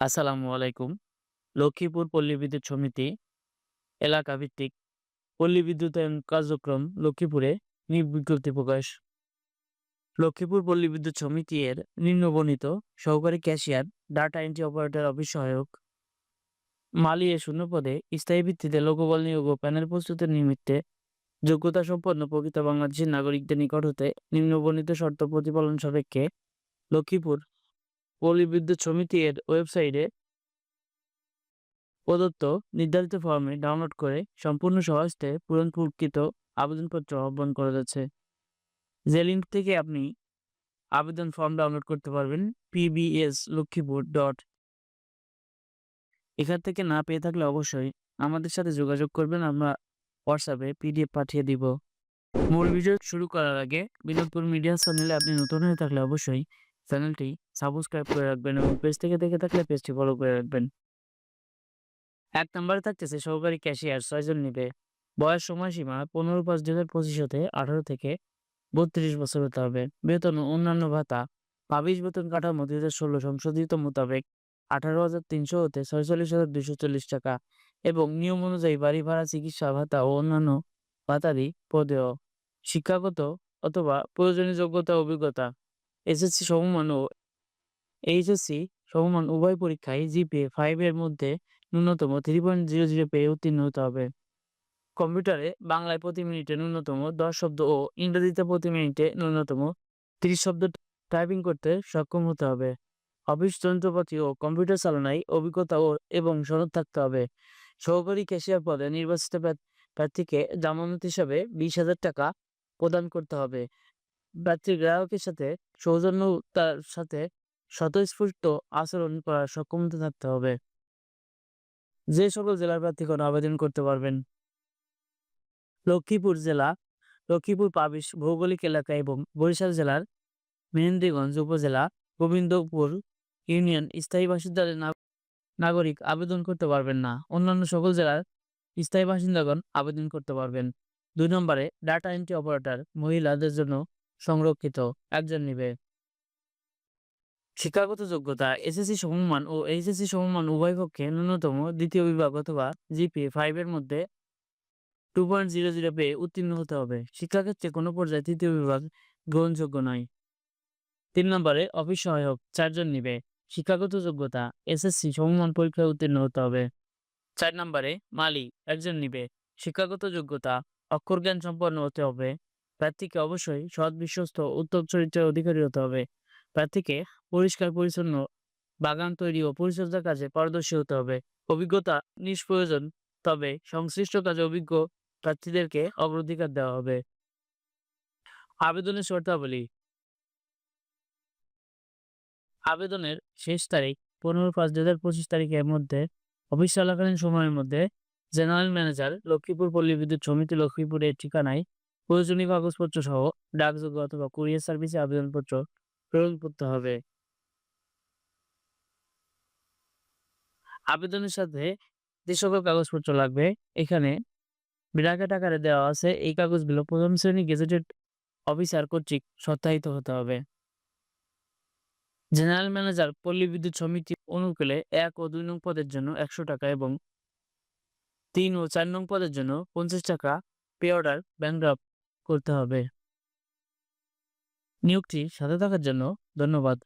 আসসালামু আলাইকুম। লক্ষ্মীপুর পল্লী বিদ্যুৎ সমিতি এলাকা ভিত্তিক পল্লী বিদ্যুতায়ন কার্যক্রম লক্ষ্মীপুরে নিয়োগ বিজ্ঞপ্তি প্রকাশ। লক্ষ্মীপুর পল্লী বিদ্যুৎ সমিতি এর নিম্নবর্ণিত সহকারী cashier, data entry operator office সহায়ক, মালি এ শূন্য পদে স্থায়ী ভিত্তিতে লোকবল নিয়োগ ও প্যানেল প্রস্তুতের নিমিত্তে যোগ্যতা সম্পন্ন প্রকৃত বাংলাদেশের নাগরিকদের নিকট হতে নিম্নবর্ণিত শর্ত প্রতিপালন সাপেক্ষে লক্ষ্মীপুর পল্লী বিদ্যুৎ সমিতি এর ওয়েবসাইটে প্রদত্ত নির্ধারিত ফর্মে ডাউনলোড করে সম্পূর্ণ সহজতে পূরণকৃত আবেদনপত্র আহ্বান করা যাচ্ছে। যে লিঙ্ক থেকে আপনি আবেদন ফর্ম ডাউনলোড করতে পারবেন পিবিএস লক্ষ্মীপুর ডট এখান থেকে না পেয়ে থাকলে অবশ্যই আমাদের সাথে যোগাযোগ করবেন, আমরা হোয়াটসঅ্যাপে পিডিএফ পাঠিয়ে দিব। মূল ভিডিও শুরু করার আগে বিনোদপুর মিডিয়া চ্যানেলে আপনি নতুন হয়ে থাকলে অবশ্যই চ্যানেলটি সাবস্ক্রাইব করে রাখবেন এবং পেজ থেকে দেখে থাকলে পেজটি ফলো করে রাখবেন। এক নম্বরে থাকতেছে সহকারী ক্যাশিয়ার ছয়জন নিবে। বয়স সময়সীমা পনেরো পাঁচ দু হাজার পঁচিশ হতে আঠারো থেকে বত্রিশ বছর হতে হবে। বেতন অন্যান্য ভাতা পাবিশ বেতন কাঠামো দুই হাজার ষোলো সংশোধিত মোতাবেক আঠারো হাজার তিনশো হতে ছয়চল্লিশ হাজার দুইশো চল্লিশ টাকা এবং নিয়ম অনুযায়ী বাড়ি ভাড়া, চিকিৎসা, ভাতা ও অন্যান্য ভাতাদি পদেয়। শিক্ষাগত অথবা প্রয়োজনীয় যোগ্যতা, অভিজ্ঞতা, এসএসসি সমমান ও এইচএসসি সমমান উভয় পরীক্ষায় জিপিএ ফাইভ এর মধ্যে ন্যূনতম থ্রি পয়েন্ট জিরো জিরো পেয়ে উত্তীর্ণ হতে হবে। কম্পিউটারে বাংলায় প্রতি মিনিটে ন্যূনতম দশ শব্দ ও ইংরেজিতে প্রতি মিনিটে ন্যূনতম তিরিশ শব্দ টাইপিং করতে সক্ষম হতে হবে। অফিস যন্ত্রপাতি ও কম্পিউটার চালনায় অভিজ্ঞতা ও এবং সনদ থাকতে হবে। সহকারী ক্যাশিয়ার পদে নির্বাচিত প্রার্থীকে জামানত হিসাবে বিশ হাজার টাকা প্রদান করতে হবে। প্রার্থীর গ্রাহকের সাথে সৌজন্যতার সাথে স্বতঃস্ফূর্ত আচরণ করার সক্ষমতা থাকতে হবে। যে সকল জেলার প্রার্থীগণ আবেদন করতে পারবেন। লক্ষ্মীপুর জেলা, লক্ষ্মীপুর পাবিশ ভৌগোলিক এলাকা এবং বরিশাল জেলার মেহেন্দিগঞ্জ উপজেলা, গোবিন্দপুর ইউনিয়ন স্থায়ী বাসিন্দাদের নাগরিক আবেদন করতে পারবেন না। অন্যান্য সকল জেলার স্থায়ী বাসিন্দাগণ আবেদন করতে পারবেন। দুই নম্বরে ডাটা এন্ট্রি অপারেটর মহিলাদের জন্য সংরক্ষিত। একজন নিবে। শিক্ষাগত যোগ্যতা, এসএসসি সমমান ও এইচএসসি সমমান উভয় পক্ষে ন্যূনতম দ্বিতীয় বিভাগ অথবা জিপি ফাইভ এর মধ্যে টু পয়েন্ট জিরো জিরো পেয়ে উত্তীর্ণ হতে হবে। শিক্ষাক্ষেত্রে কোনো পর্যায়ে তৃতীয় বিভাগ গ্রহণযোগ্য নয়। তিন নম্বরে অফিস সহায়ক চারজন নিবে। শিক্ষাগত যোগ্যতা, এসএসসি সমমান পরীক্ষায় উত্তীর্ণ হতে হবে। চার নম্বরে মালি একজন নিবে। শিক্ষাগত যোগ্যতা, অক্ষর জ্ঞান সম্পন্ন হতে হবে। প্রার্থীকে অবশ্যই সৎ বিশ্বস্ত উত্তম চরিত্রের অধিকারী হতে হবে। প্রার্থীকে পরিষ্কার, পরিচ্ছন্ন, বাগান তৈরি ও পরিচর্যার কাজে পারদর্শী হতে হবে। অভিজ্ঞতা নিষ্প্রয়োজন, তবে সংশ্লিষ্ট কাজে অভিজ্ঞ প্রার্থীদেরকে অগ্রাধিকার দেওয়া হবে। আবেদনের শর্তাবলী। আবেদনের শেষ তারিখ পনেরো পাঁচ দু হাজার পঁচিশ তারিখের মধ্যে, অফিস চলাকালীন সময়ের মধ্যে জেনারেল ম্যানেজার লক্ষ্মীপুর পল্লী বিদ্যুৎ সমিতি লক্ষ্মীপুরের ঠিকানায় প্রয়োজনীয় কাগজপত্র সহ ডাকযোগ্য অথবা কুরিয়ার সার্ভিসে আবেদনপত্র প্রেরণ করতে হবে। আবেদনের সাথে যে সকল কাগজপত্র লাগবে, এখানে বিরাকাট আকারে দেওয়া আছে। এই কাগজগুলো প্রথম শ্রেণি গেজেটেড অফিসার কর্তৃক সত্যায়িত হতে হবে। জেনারেল ম্যানেজার, পল্লী বিদ্যুৎ সমিতি অনুকূলে এক ও দুই নং পদের জন্য একশো টাকা এবং তিন ও চার নং পদের জন্য পঞ্চাশ টাকা পে অর্ডার ব্যাংক করতে হবে। নিয়োগটি সাথে থাকার জন্য ধন্যবাদ।